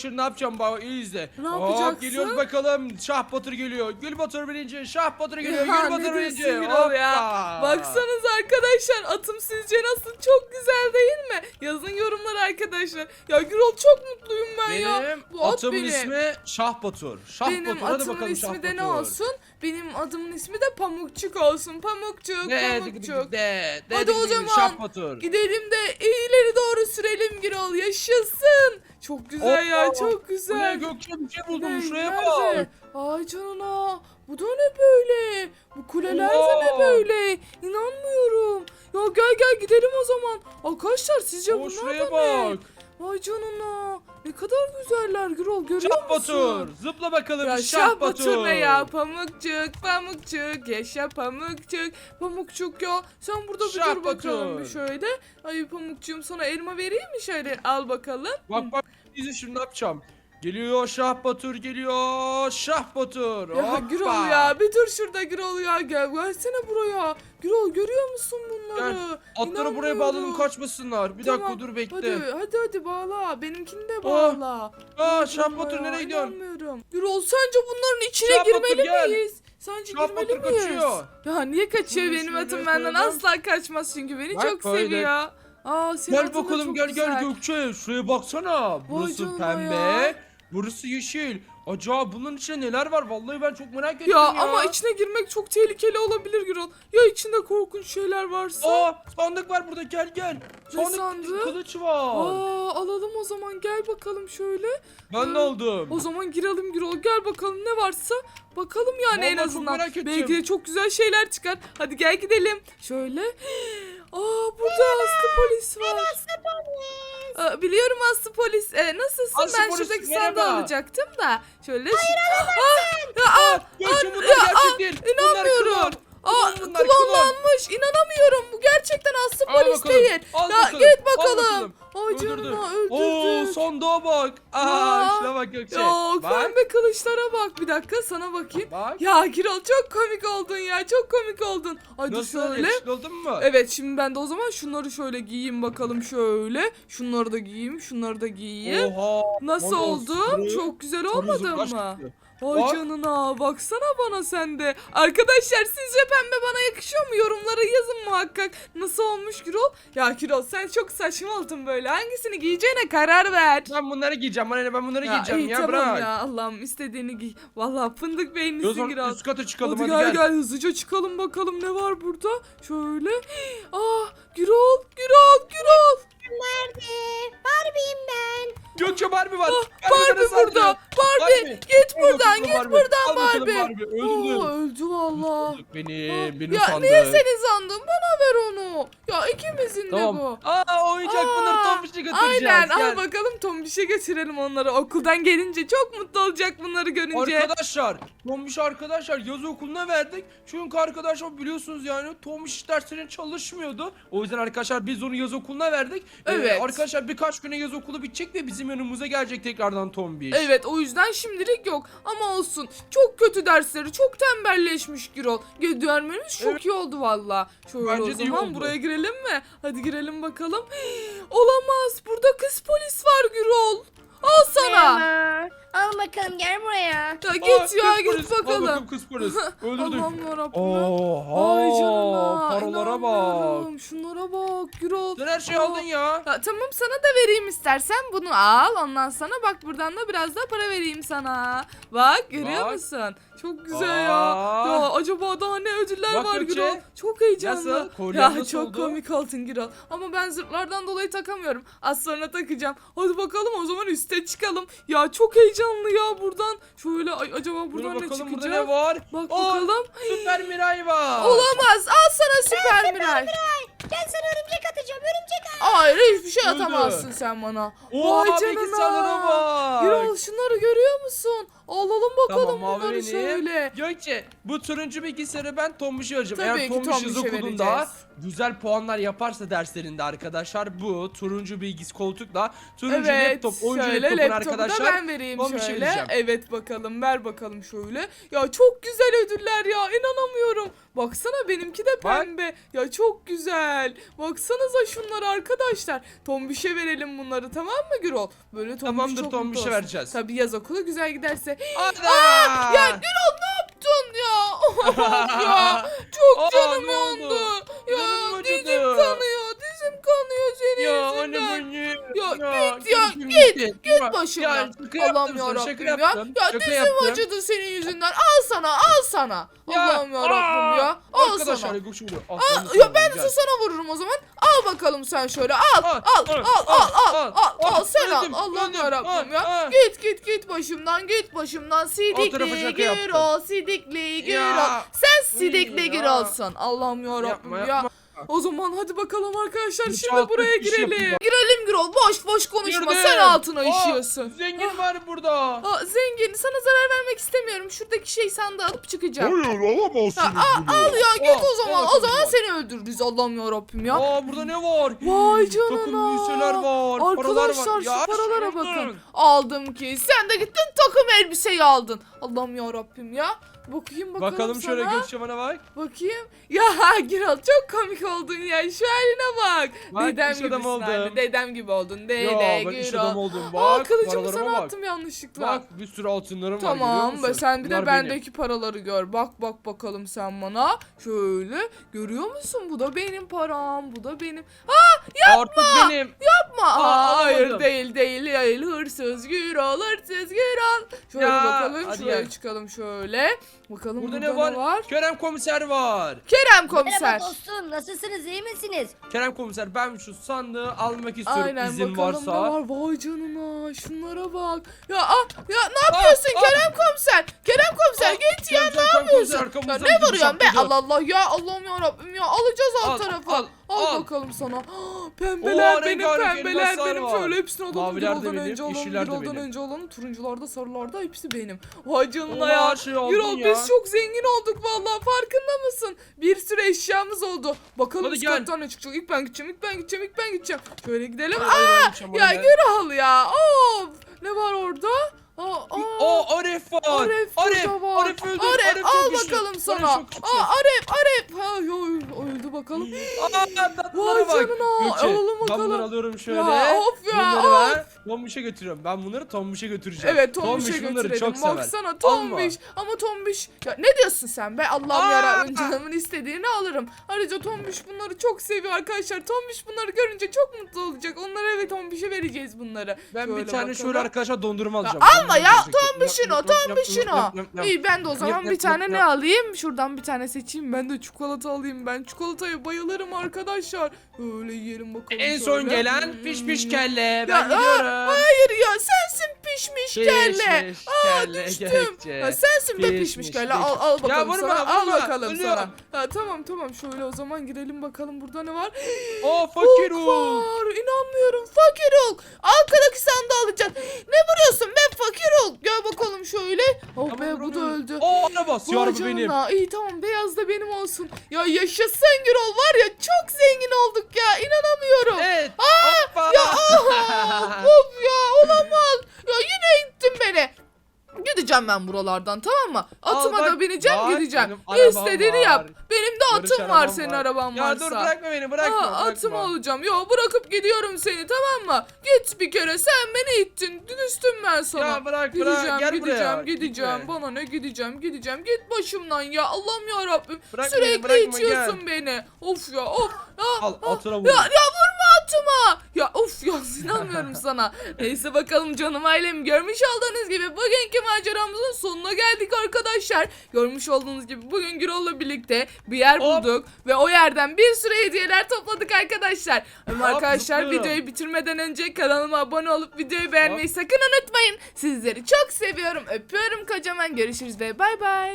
bak şimdi ne yapacağım bak iyi izle. Ne yapacaksın? geliyoruz bakalım. Şah Batur geliyor. Gül Batur birinci. Şah Batur geliyor. Ya, Gül ne Batur birinci. diyorsun Gürol ya? Baksanız arkadaşlar atım sizce nasıl? Çok güzel değil mi? Yazın yorumlara arkadaşlar. Ya Gürol çok mutluyum ben ya. Benim Bu at atımın benim. ismi Şah Batur. Şah Benim Batur. Hadi atımın bakalım ismi Şah de ne Batur. olsun? Benim adımın ismi de Pamukçuk olsun. Pamukçuk, De, Pamukçuk. de, de, Hadi de, o de, zaman Şah Batur. Gidelim de ileri doğru sürelim Gürol. Yaşasın. Çok güzel ya çok Bu ne güzel. Gökçe bir şey buldum. Ne, Şuraya nerede? bak. Ay canına. Bu da ne böyle? Bu kuleler de ne böyle? İnanmıyorum. Ya gel gel gidelim o zaman. Arkadaşlar sizce Oo, bunlar şuraya da bak. ne? Ay canına. Ne kadar güzeller Gürol görüyor Şah musun? Batur. Zıpla bakalım Ya Şah, Batur. Batur ne ya? Pamukçuk, pamukçuk, yaşa pamukçuk, pamukçuk ya. Sen burada bir Şah dur bakalım bir Batur. şöyle. Ay pamukçuğum sana elma vereyim mi şöyle? Al bakalım. Bak bak izle şimdi ne yapacağım. Geliyor Şah Batur geliyor. Şah Batur. Ya Hoppa. Gürol ya bir dur şurada Gürol ya gel gelsene buraya. Gürol görüyor musun bunları? Atları buraya bağladım kaçmasınlar. Bir dakika Tamam, dur bekle. Hadi hadi hadi bağla. Benimkini de bağla. Aa Ay Şah canına Batur nereye gidiyorsun? inanmıyorum. Gürol sence bunların içine Şah Batur, girmeli gel. miyiz? Sence Şah girmeli Batur miyiz? kaçıyor. Ya niye kaçıyor Şöyle benim atım benden asla kaçmaz çünkü beni Bak çok seviyor. Aa senin Gel da bakalım çok gel güzel. gel Gökçe. Şuraya baksana. Burası canına pembe. ya. Burası yeşil. Acaba bunun içinde neler var? Vallahi ben çok merak ettim Ya, ya. ama içine girmek çok tehlikeli olabilir Gürol. Ya içinde korkunç şeyler varsa? Aa sandık var burada gel gel. Ne Sandık sandığı? kılıç var. Aa alalım o zaman gel bakalım şöyle. Ben Aa, aldım. O zaman girelim Gürol gel bakalım ne varsa bakalım yani en Vallahi çok azından. merak ettim. Belki de çok güzel şeyler çıkar. Hadi gel gidelim. Şöyle. Aa burada Aslı polis var. Aslı polis. Aa, biliyorum Aslı polis. Ee, nasılsın? Aslı ben polis, şuradaki merhaba. sandığı alacaktım da. Şöyle. Hayır Aa, Gökçe bunlar ya, gerçek değil. Bunlar inanmıyorum. Aa Bunlar klonlanmış. İnanamıyorum. Bu gerçekten Aslı Al polis bakalım, değil. al ya bakalım, git al bakalım. bakalım. Ay Öldürdü. canına Oo sandığa bak. Aa Aa, şuna bak Gökçe. Ya bak. pembe kılıçlara bak. Bir dakika sana bakayım. Bak. Ya Girol çok komik oldun ya. Çok komik oldun. Hadi Nasıl şöyle. yakışıklı oldun mu? Evet şimdi ben de o zaman şunları şöyle giyeyim bakalım şöyle. Şunları da giyeyim, şunları da giyeyim. Oha. Nasıl oldu? Çok güzel olmadı mı? Gitti. Ay Bak. canına baksana bana sen de. Arkadaşlar sizce pembe bana yakışıyor mu? Yorumlara yazın muhakkak. Nasıl olmuş Gürol? Ya Gürol sen çok saçma oldun böyle. Hangisini giyeceğine karar ver. Ben bunları giyeceğim. Bana ne ben bunları giyeceğim iyi, ya tamam bırak. ya Allah'ım istediğini giy. Vallahi fındık zaman Gürol. üst kata çıkalım Hadi, hadi, gel, gel. gel hızlıca çıkalım bakalım ne var burada. Şöyle. Ah Gürol Gürol Gürol. Nerede? Barbie'yim ben. Gökçe Barbie var. Ah, Barbie bana burada. Barbie, Barbie. git buradan git Barbie. buradan Barbie. Barbie. Öldürdüm. Oo, öldü valla. Benim, benim Ya sandık. niye seni sandın? Bana ver onu. Ya ikimizin de Tamam. bu. Aa oyuncak bunları Aa, Tombiş'e götüreceğiz. Aynen Gel. al bakalım Tombiş'e götürelim onları. Okuldan gelince çok mutlu olacak bunları görünce. Arkadaşlar, Tombiş arkadaşlar yaz okuluna verdik. Çünkü arkadaşlar biliyorsunuz yani Tombiş derslerine çalışmıyordu. O yüzden arkadaşlar biz onu yaz okuluna verdik. Ee, Evet. arkadaşlar birkaç güne yaz okulu bitecek ve bizim yanımıza gelecek tekrardan Tombiş. Evet o yüzden şimdilik yok ama olsun. Çok kötü dersleri çok tembelleşmiş Gürol. Görmemiz çok Evet. iyi oldu valla. Şöyle Bence o de iyi zaman oldu. buraya girelim mi? Hadi girelim bakalım. Olamaz burada kız polis var Gürol. Al sana. Merhaba. Al bakalım gel buraya. Ya Aa, git kız ya polis. git Al bakalım. bakalım kız polis. Öldürdük. Allah'ım yarabbim. Oha. Ay canına. Paralara bak. inanmıyorum. Bak Gürol. Sen her şeyi Aa. aldın ya. Ya, tamam sana da vereyim istersen bunu al ondan sonra bak buradan da biraz daha para vereyim sana. Bak görüyor Bak. musun? Çok güzel ya. Aa. Ya acaba daha ne ödüller Bak var Gökçe. Gürol? Çok heyecanlı. Nasıl? Kolyen Ya nasıl çok oldu? komik oldun Gürol. Ama ben zırhlardan dolayı takamıyorum. Az sonra takacağım. Hadi bakalım o zaman üste çıkalım. Ya çok heyecanlı ya buradan. Şöyle ay, acaba Dur buradan ne bakalım burada çıkacak? ne var? Bak Aa, bakalım. Süper Miray var. Olamaz. Al sana süper Miray. Gel sana örümcek atacağım örümcek at. Hayır hiçbir şey Öldü. atamazsın sen bana. Oha Vay canına. bak. Gürol şunları görüyor musun? Alalım bakalım Tamam mavi bunları benim. şöyle. Gökçe bu turuncu bilgisayarı ben Tombiş'e vereceğim. Tabii Eğer ki Tombiş yaz Tombiş'e okulunda güzel puanlar yaparsa derslerinde arkadaşlar bu turuncu bilgis koltukla turuncu Evet laptop oyuncu şöyle laptopun laptopu da arkadaşlar. ben vereyim Tombiş'e şöyle. vereceğim. Evet bakalım ver bakalım şöyle. Ya çok güzel ödüller ya inanamıyorum. Baksana benimki de Bak. pembe. Ya çok güzel. Baksanıza şunlar arkadaşlar. Tombiş'e verelim bunları tamam mı Gürol? Böyle Tombiş Tamamdır, çok mutlu Tombiş'e olsun. vereceğiz. Tabii yaz okulu güzel giderse. Ana! Ya Gürol ne yaptın ya? Ya. Çok Aa, canım yandı. Ya dizim kanıyor. Dizim kanıyor senin Ya yüzünden. anne beni. Ya git ya, keyfim git. Git Ya, başımdan. Ya Allah'ım yarabbim ya. Ya dizim acıdı senin yüzünden. Al sana al sana. Ya, Allah'ım yarabbim ya. Al sana. Aa, ya ben de sana vururum o zaman. Al bakalım sen şöyle al al Al, al al, al al al, al al al. sen al Öldüm, Allah'ım yarabbim Al, ya. al. Git git git başımdan git başımdan sidikli yaptım. Gürol sidikli Gürol. Ya. Sen sidikli ya. Gürol'sun. Allah'ım yarabbim ya. O zaman hadi bakalım arkadaşlar Üç şimdi altı buraya iş girelim. yapıyor. Girelim Gürol boş boş konuşma Girdim. sen altına Aa, işiyorsun. Zengin var burada. Aa, zengin sana zarar vermek istemiyorum. Şuradaki şey sandığı alıp çıkacağım. Hayır alamazsınız Ya, bunu. Al ya git o zaman. al O zaman seni öldürürüz Allah'ım yarabbim ya. Aa burada ne var? Vay Takım canına. elbiseler var. paralar Arkadaşlar var. şu Ya, paralara şuna bakın. Aldım ki. Sen de gittin takım elbiseyi aldın. Allah'ım ya Rabbim ya. Bakayım bakalım, Bakalım şöyle sana. Gökçe bana bak. Bakayım. Ya Giral çok komik oldun ya. Şu haline bak. Bak, dedem iş gibisin adamı oldum. Dedem gibi oldun. Dede Ya ben iş Giral. adamı oldum. Aa Bak kılıcımı paralarıma sana bak. attım yanlışlıkla. Bak bir sürü altınlarım var Tamam görüyor be musun? sen bir de Bunlar benim. bendeki paraları gör. Bak bak bakalım sen bana. Şöyle görüyor musun? Bu da benim param. Bu da benim. Artık benim. Yapma. Aa, Aa, hayır alamadım. değil değil değil. Hırsız Gürol hırsız Gürol. Şöyle Ya, bakalım hadi şuraya gel. çıkalım şöyle. Bakalım Burada burada, ne var? Kerem komiser var. Kerem komiser. Merhaba dostum nasılsınız iyi misiniz? Kerem komiser ben şu sandığı almak istiyorum Aynen izin bakalım varsa. ne var. Vay canına şunlara bak. Ya ah, ya ne yapıyorsun ah. Kerem komiser? Kerem komiser Aa, git ya Kerem ne komiser yapıyorsun? Ya arkamızdan ne bizi vuruyorsun be. Allah Allah ya Allah'ım ya Rabbim ya alacağız alt Al, tarafı. al, al. bakalım sana. Pembeler Oo, benim rengarenk pembeler elmaslar benim var. şöyle hepsini alalım. Maviler de Gürol'dan benim, önce alalım. yeşiller de Gürol'dan benim. önce alalım. Turuncularda sarılarda hepsi benim. Vay canına ya. her şeyi aldın ya. biz çok zengin olduk vallahi farkında mısın? Bir sürü eşyamız oldu. Bakalım Hadi üst gel. kattan ne çıkacak? İlk ben gideceğim, ilk ben gideceğim, ilk ben gideceğim. Şöyle gidelim. Aa, ya. Gürol ya. Of. Ne var orada? Aa, aa. O Arif var. Arif, Arif, burada var. Arif öldü. Arif, Arif çok al güçlü. bakalım Arif sana. çok güçlü. Aa, Arif, Arif. Bakalım. Aa, Vay bak. canına, Gökçe, alalım bakalım. bunları alıyorum şöyle. Ya, of ya, Bunları of. Tombiş'e götürüyorum. Ben bunları Tombiş'e götüreceğim. Evet Tombiş'e Tombiş bunları götürelim. çok sever. Baksana Tombiş. Ama Tombiş. Ya ne diyorsun sen be? Allah'ım Aa! yarabbim canımın istediğini alırım. Ayrıca Tombiş bunları çok seviyor arkadaşlar. Tombiş bunları görünce çok mutlu olacak. Onlara evet Tombiş'e vereceğiz bunları. Ben bir Şöyle tane bakalım. şöyle arkadaşlar dondurma Ya alacağım. alma ya Tombiş'in o Tombiş'in o. İyi ben de o zaman bir tane ne alayım? Şuradan bir tane seçeyim. Ben de çikolata alayım. Ben çikolataya bayılırım arkadaşlar. Öyle yiyelim bakalım. En son gelen piş piş kelle. Ya, Ben gidiyorum. Hayır ya sensin pişmiş Piş kelle. Aa kelle, düştüm. Gökçe. Ha, sensin be Piş pişmiş piş kelle. Al, al bakalım vurma, sana. Al vurma. bakalım Ölüyorum. sana. Ha, tamam tamam şöyle o zaman girelim bakalım burada ne var. O fakir ol. var. İnanmıyorum. Fakir Hulk. Arkadaki sandığı alacaksın. Ne vuruyorsun be fakir Hulk? Gel bakalım şöyle. Oh be bu da öldü. O araba. Vay araba benim. canına. İyi tamam beyaz da benim olsun. Ya yaşasın Gürol var ya çok zengin olduk ya inanamıyorum. Evet. Aa, Gideceğim ben buralardan tamam mı? Atıma Al bak, da bineceğim bak, gideceğim. benim arabam İstediğini var. yap. Benim de Yarış atım var arabam senin var. araban Ya varsa. dur bırakma beni bırakma. Aa, bırakma. atım alacağım. Yo bırakıp gidiyorum seni tamam mı? Git bir kere sen beni ittin. Düştüm ben sana. Ya bırak, bırak. Gideceğim Gel gideceğim gideceğim. Gitme. Bana ne gideceğim gideceğim. Git başımdan ya Allah'ım ya Rabbim. Bırak beni, Sürekli bırakma, itiyorsun beni. Of ya of. Ah, Al ah. atına vur. Ya, ya vurma atıma. Ya of ya inanmıyorum sana. Neyse bakalım canım ailem görmüş olduğunuz gibi bugünkü maceramızın sonuna geldik arkadaşlar. Görmüş olduğunuz gibi bugün Gürol'la birlikte bir yer Hop. bulduk. Ve o yerden bir sürü hediyeler topladık arkadaşlar. Ama Hop, arkadaşlar zıplıyorum. videoyu bitirmeden önce kanalıma abone olup videoyu beğenmeyi sakın unutmayın. Sizleri çok seviyorum. Öpüyorum kocaman. Görüşürüz ve bay bay.